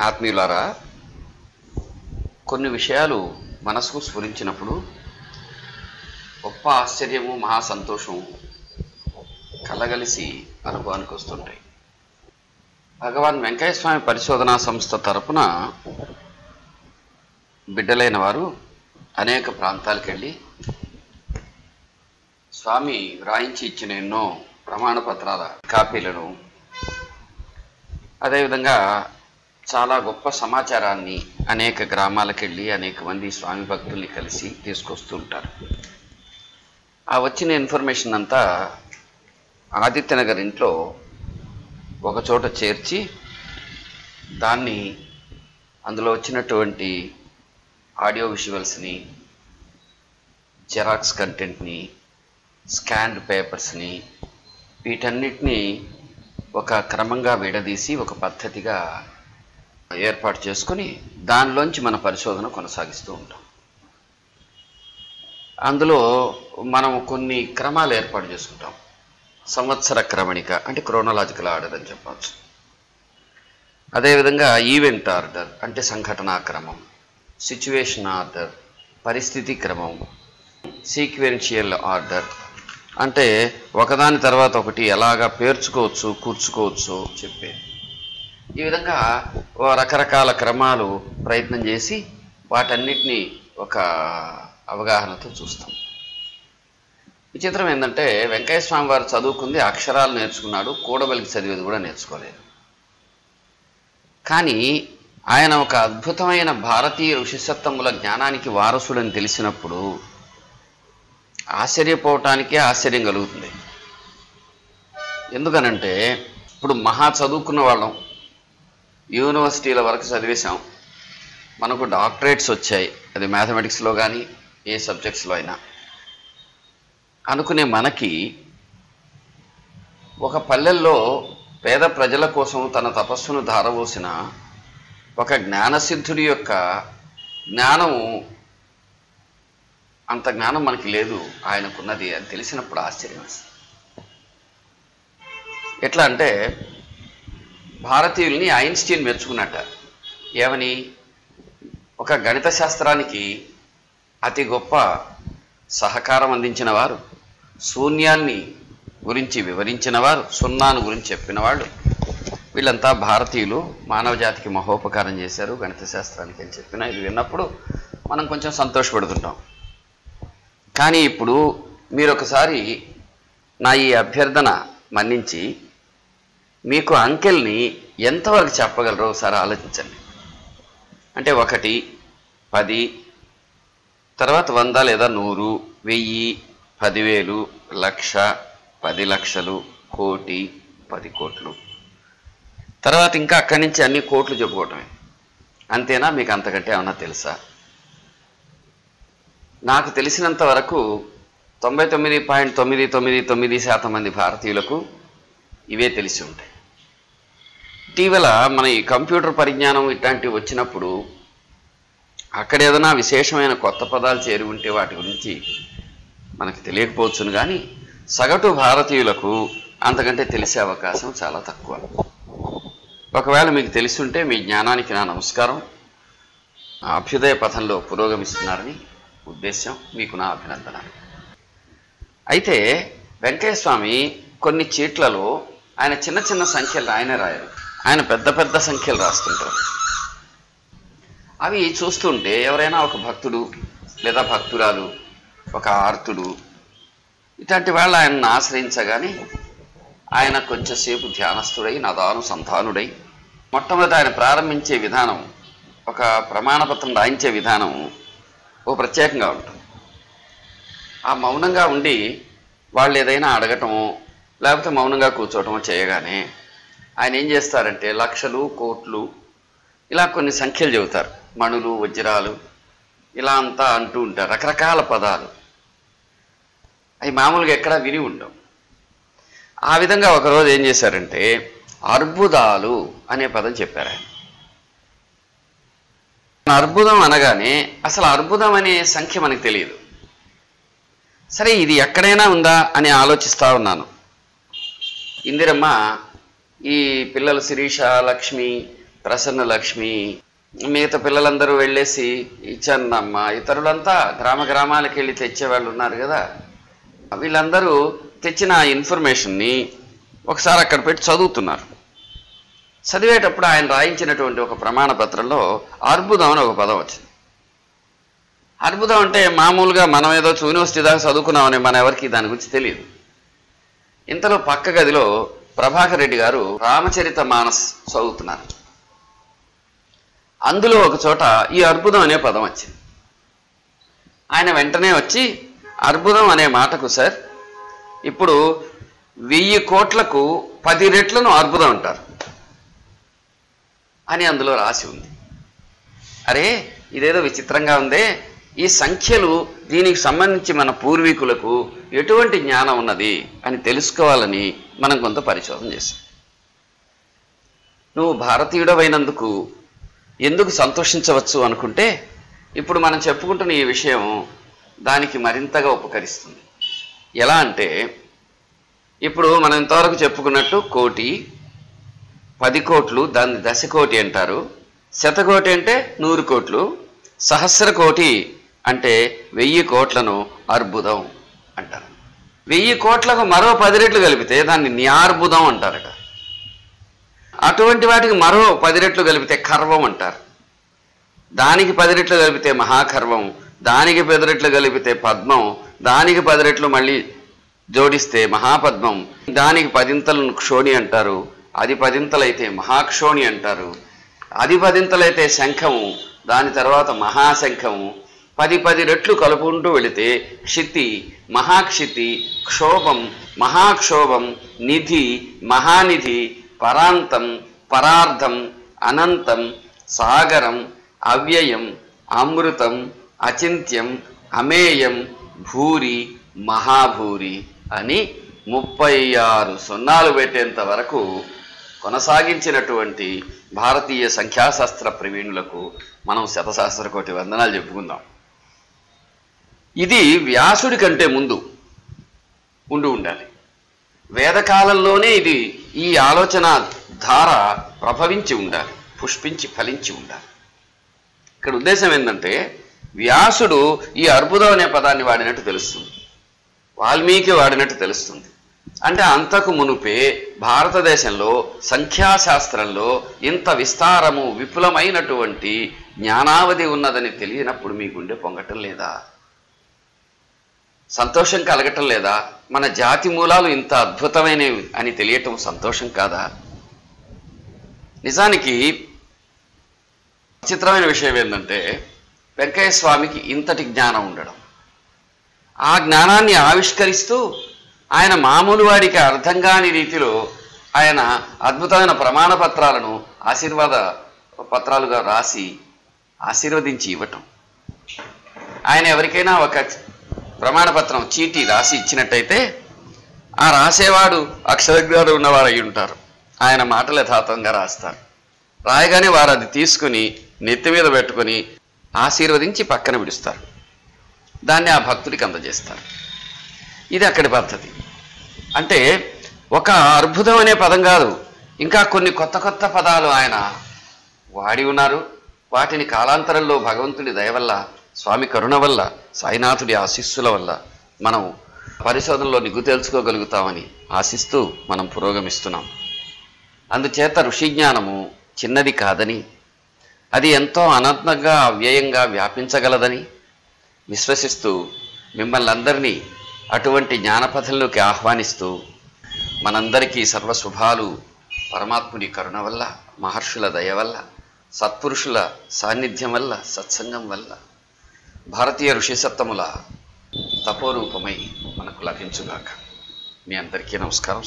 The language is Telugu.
ఆత్మీయులారా కొన్ని విషయాలు మనసుకు స్ఫురించినప్పుడు గొప్ప ఆశ్చర్యము మహా సంతోషం కలగలిసి అనుభవానికి వస్తుంటాయి. భగవాన్ వెంకయ్య స్వామి పరిశోధనా సంస్థ తరపున బిడ్డలైన వారు అనేక ప్రాంతాలకు వెళ్ళి స్వామి వ్రాయించి ఇచ్చిన ఎన్నో ప్రమాణపత్రాల కాపీలను అదేవిధంగా చాలా గొప్ప సమాచారాన్ని అనేక గ్రామాలకు వెళ్ళి అనేక మంది స్వామి భక్తుల్ని కలిసి తీసుకొస్తూ ఉంటారు ఆ వచ్చిన ఇన్ఫర్మేషన్ అంతా ఆదిత్యనగర్ ఇంట్లో ఒకచోట చేర్చి దాన్ని అందులో వచ్చినటువంటి ఆడియో విజువల్స్ని జెరాక్స్ కంటెంట్ని స్కాన్డ్ పేపర్స్ని వీటన్నిటినీ ఒక క్రమంగా విడదీసి ఒక పద్ధతిగా ఏర్పాటు చేసుకొని దానిలోంచి మన పరిశోధన కొనసాగిస్తూ ఉంటాం. అందులో మనం కొన్ని క్రమాలు ఏర్పాటు చేసుకుంటాం. సంవత్సర క్రమణిక అంటే క్రోనలాజికల్ ఆర్డర్ అని చెప్పవచ్చు. అదేవిధంగా ఈవెంట్ ఆర్డర్ అంటే సంఘటనా క్రమం సిచ్యువేషన్ ఆర్డర్ పరిస్థితి క్రమం సీక్వెన్షియల్ ఆర్డర్ అంటే ఒకదాని తర్వాత ఒకటి ఎలాగా పేర్చుకోవచ్చు కూర్చుకోవచ్చు చెప్పేది ఈ విధంగా రకరకాల క్రమాలు ప్రయత్నం చేసి వాటన్నిటినీ ఒక అవగాహనతో చూస్తాం. విచిత్రం ఏంటంటే వెంకయ్య స్వామి వారు చదువుకుంది అక్షరాలు నేర్చుకున్నాడు కూడబలికి చదివేది కూడా నేర్చుకోలేదు. కానీ ఆయన ఒక అద్భుతమైన భారతీయ ఋషిసత్తముల జ్ఞానానికి వారసుడని తెలిసినప్పుడు ఆశ్చర్యపోవటానికే ఆశ్చర్యం కలుగుతుంది. ఎందుకనంటే ఇప్పుడు మహా చదువుకున్న వాళ్ళం యూనివర్సిటీల వరకు చదివేశాం. మనకు డాక్టరేట్స్ వచ్చాయి. అది మ్యాథమెటిక్స్లో కానీ ఏ సబ్జెక్ట్స్లో అయినా. అనుకునే మనకి ఒక పల్లెల్లో పేద ప్రజల కోసం తన తపస్సును ధారవోసిన ఒక జ్ఞానసిద్ధుడి యొక్క జ్ఞానము అంత జ్ఞానం మనకి లేదు ఆయనకున్నది అని తెలిసినప్పుడు ఆశ్చర్యం. ఎట్లా అంటే భారతీయుల్ని ఐన్స్టీన్ మెచ్చుకున్నట్ట. ఏమని? ఒక గణిత శాస్త్రానికి అతి గొప్ప సహకారం అందించిన వారు శూన్యాన్ని గురించి వివరించిన వారు సున్నాను గురించి చెప్పిన వాళ్ళు వీళ్ళంతా భారతీయులు మానవ జాతికి మహోపకారం చేశారు గణిత శాస్త్రానికి అని చెప్పిన ఇది విన్నప్పుడు మనం కొంచెం సంతోషపడుతుంటాం. కానీ ఇప్పుడు మీరు ఒకసారి నా ఈ అభ్యర్థన మన్నించి మీకు అంకెల్ని ఎంతవరకు చెప్పగలరో ఒకసారి ఆలోచించండి. అంటే ఒకటి పది తర్వాత వంద లేదా నూరు వెయ్యి పదివేలు లక్ష పది లక్షలు కోటి పది కోట్లు. తర్వాత ఇంకా అక్కడి నుంచి అన్ని కోట్లు చెప్పుకోవటమే. అంతేనా? మీకు అంతకంటే ఏమన్నా తెలుసా? నాకు తెలిసినంత వరకు తొంభై తొమ్మిది పాయింట్ తొమ్మిది తొమ్మిది తొమ్మిది శాతం మంది భారతీయులకు ఇవే తెలిసి ఉంటాయి. ఇటీవల మన ఈ కంప్యూటర్ పరిజ్ఞానం ఇట్లాంటివి వచ్చినప్పుడు అక్కడ ఏదైనా విశేషమైన కొత్త పదాలు చేరి ఉంటే వాటి గురించి మనకు తెలియకపోవచ్చును కానీ సగటు భారతీయులకు అంతకంటే తెలిసే అవకాశం చాలా తక్కువ. ఒకవేళ మీకు తెలిసి ఉంటే మీ జ్ఞానానికి నా నమస్కారం. ఆ అభ్యుదయ పథంలో పురోగమిస్తున్నారని ఉద్దేశం మీకు నా అభినందన. అయితే వెంకయ్య స్వామి కొన్ని చీట్లలో ఆయన చిన్న చిన్న సంఖ్యలు ఆయన రాయరు ఆయన పెద్ద పెద్ద సంఖ్యలు రాస్తుంటారు. అవి చూస్తుంటే ఎవరైనా ఒక భక్తుడు లేదా భక్తురాలు ఒక ఆర్తుడు ఇట్లాంటి వాళ్ళు ఆయనను ఆశ్రయించగానే ఆయన కొంచెంసేపు ధ్యానస్థుడై నదానుసంధానుడై మొట్టమొదటి ఆయన ప్రారంభించే విధానం ఒక ప్రమాణపత్రం రాయించే విధానం ఓ ప్రత్యేకంగా ఉంటుంది. ఆ మౌనంగా ఉండి వాళ్ళు ఏదైనా అడగటమో లేకపోతే మౌనంగా కూర్చోవటం చేయగానే ఆయన ఏం చేస్తారంటే లక్షలు కోట్లు ఇలా కొన్ని సంఖ్యలు చెబుతారు. మణులు వజ్రాలు ఇలా అంతా అంటూ ఉంటారు. రకరకాల పదాలు. అవి మామూలుగా ఎక్కడా విని ఉండవు. ఆ విధంగా ఒకరోజు ఏం చేశారంటే అర్బుదాలు అనే పదం చెప్పారు ఆయన. అర్బుదం అనగానే అసలు అర్బుదం అనే సంఖ్య మనకు తెలియదు సరే ఇది ఎక్కడైనా ఉందా అని ఆలోచిస్తూ ఉన్నాను. ఇందిరమ్మ ఈ పిల్లలు శిరీష లక్ష్మి ప్రసన్న లక్ష్మి మిగతా పిల్లలందరూ వెళ్ళేసి ఇచ్చానమ్మ ఇతరులంతా గ్రామ గ్రామాలకు వెళ్ళి తెచ్చేవాళ్ళు ఉన్నారు కదా. వీళ్ళందరూ తెచ్చిన ఆ ఇన్ఫర్మేషన్ని ఒకసారి అక్కడ పెట్టి చదువుతున్నారు. చదివేటప్పుడు ఆయన రాయించినటువంటి ఒక ప్రమాణ పత్రంలో అర్బుదం అని ఒక పదం వచ్చింది. అర్బుదం అంటే మామూలుగా మనం ఏదో యూనివర్సిటీ దాకా చదువుకున్నామని మన ఎవరికి దాని గురించి తెలియదు. ఇంతలో పక్క గదిలో ప్రభాకర్ రెడ్డి గారు రామచరిత మానస్ చదువుతున్నారు. అందులో ఒక చోట ఈ అర్బుదం అనే పదం వచ్చింది. ఆయన వెంటనే వచ్చి అర్బుదం అనే మాటకు సార్ ఇప్పుడు వెయ్యి కోట్లకు పది రెట్లను అర్బుదం అంటారు. అని అందులో రాసి ఉంది. అరే ఇదేదో విచిత్రంగా ఉందే. ఈ సంఖ్యలు దీనికి సంబంధించి మన పూర్వీకులకు ఎటువంటి జ్ఞానం ఉన్నది అని తెలుసుకోవాలని మనం కొంత పరిశోధన చేశాం. నువ్వు భారతీయుడవైనందుకు ఎందుకు సంతోషించవచ్చు అనుకుంటే ఇప్పుడు మనం చెప్పుకుంటున్న ఈ విషయం దానికి మరింతగా ఉపకరిస్తుంది. ఎలా అంటే ఇప్పుడు మనం ఇంతవరకు చెప్పుకున్నట్టు కోటి పది కోట్లు దాన్ని దశ కోటి అంటారు. శతకోటి అంటే నూరు కోట్లు సహస్ర కోటి అంటే వెయ్యి కోట్లను అర్బుదం. అంటారు. వెయ్యి కోట్లకు మరో పది రెట్లు కలిపితే దాన్ని న్యార్బుదం అంటారట. అటువంటి వాటికి మరో పది రెట్లు కలిపితే కర్వం అంటారు. దానికి పది రెట్లు కలిపితే మహాకర్వం దానికి పది రెట్లు కలిపితే పద్మం దానికి పది రెట్లు మళ్ళీ జోడిస్తే మహాపద్మం దానికి పదింతలను క్షోణి అంటారు. అది పదింతలైతే మహాక్షోణి అంటారు. అది పదింతలైతే శంఖము దాని తర్వాత మహాశంఖము పది పది రెట్లు కలుపుకుంటూ వెళితే క్షితి మహాక్షితి క్షోభం మహాక్షోభం నిధి మహానిధి పరాంతం పరార్థం అనంతం సాగరం అవ్యయం అమృతం అచింత్యం అమేయం భూరి మహాభూరి అని ముప్పై ఆరు సున్నాలు పెట్టేంత వరకు కొనసాగించినటువంటి భారతీయ సంఖ్యాశాస్త్ర ప్రవీణులకు మనం శతశాస్త్ర కోటి వందనాలు చెప్పుకుందాం. ఇది వ్యాసుడి కంటే ముందు ఉండి ఉండాలి. వేదకాలంలోనే ఇది ఈ ఆలోచన ధార ప్రభవించి ఉండాలి పుష్పించి ఫలించి ఉండాలి. ఇక్కడ ఉద్దేశం ఏంటంటే వ్యాసుడు ఈ అర్బుదం అనే పదాన్ని వాడినట్టు తెలుస్తుంది. వాల్మీకి వాడినట్టు తెలుస్తుంది. అంటే అంతకు మునుపే భారతదేశంలో సంఖ్యాశాస్త్రంలో ఇంత విస్తారము విపులమైనటువంటి జ్ఞానావధి ఉన్నదని తెలియనప్పుడు మీ గుండె పొంగటం లేదా? సంతోషం కలగటం లేదా? మన జాతి మూలాలు ఇంత అద్భుతమైనవి అని తెలియటం సంతోషం కాదా? నిజానికి విచిత్రమైన విషయం ఏంటంటే వెంకయ్య స్వామికి ఇంతటి జ్ఞానం ఉండడం. ఆ జ్ఞానాన్ని ఆవిష్కరిస్తూ ఆయన మామూలు వాడికి అర్థం కాని రీతిలో ఆయన అద్భుతమైన ప్రమాణ పత్రాలను ఆశీర్వాద పత్రాలుగా రాసి ఆశీర్వదించి ఇవ్వటం. ఆయన ఎవరికైనా ఒక ప్రమాణపత్రం చీటీ రాసి ఇచ్చినట్టయితే ఆ రాసేవాడు అక్షరజ్ఞానం ఉన్నవారు అయి ఉంటారు. ఆయన మాటలు యథాతంగా రాస్తారు. రాయగానే వారు అది తీసుకుని నెత్తి మీద పెట్టుకొని ఆశీర్వదించి పక్కన విడుస్తారు. దాన్ని ఆ భక్తుడికి అందజేస్తారు. ఇది అక్కడి పద్ధతి. అంటే ఒక అద్భుతం అనే పదం కాదు. ఇంకా కొన్ని కొత్త కొత్త పదాలు ఆయన వాడి ఉన్నారు. వాటిని కాలాంతరంలో భగవంతుడి దయ వల్ల స్వామి కరుణ వల్ల సాయినాథుడి ఆశీస్సుల వల్ల మనం పరిశోధనలో నిగ్గు తెలుసుకోగలుగుతామని ఆశిస్తూ మనం పురోగమిస్తున్నాం. అందుచేత ఋషి జ్ఞానము చిన్నది కాదని అది ఎంతో అనంతంగా అవ్యయంగా వ్యాపించగలదని విశ్వసిస్తూ మిమ్మల్ని అందరినీ అటువంటి జ్ఞానపథంలోకి ఆహ్వానిస్తూ మనందరికీ సర్వశుభాలు పరమాత్ముని కరుణ వల్ల మహర్షుల దయ వల్ల సత్పురుషుల సాన్నిధ్యం వల్ల సత్సంగం వల్ల భారతీయ ఋషిసత్తముల తపోరూపమై మనకు లభించుగాక. మీ అందరికీ నమస్కారం.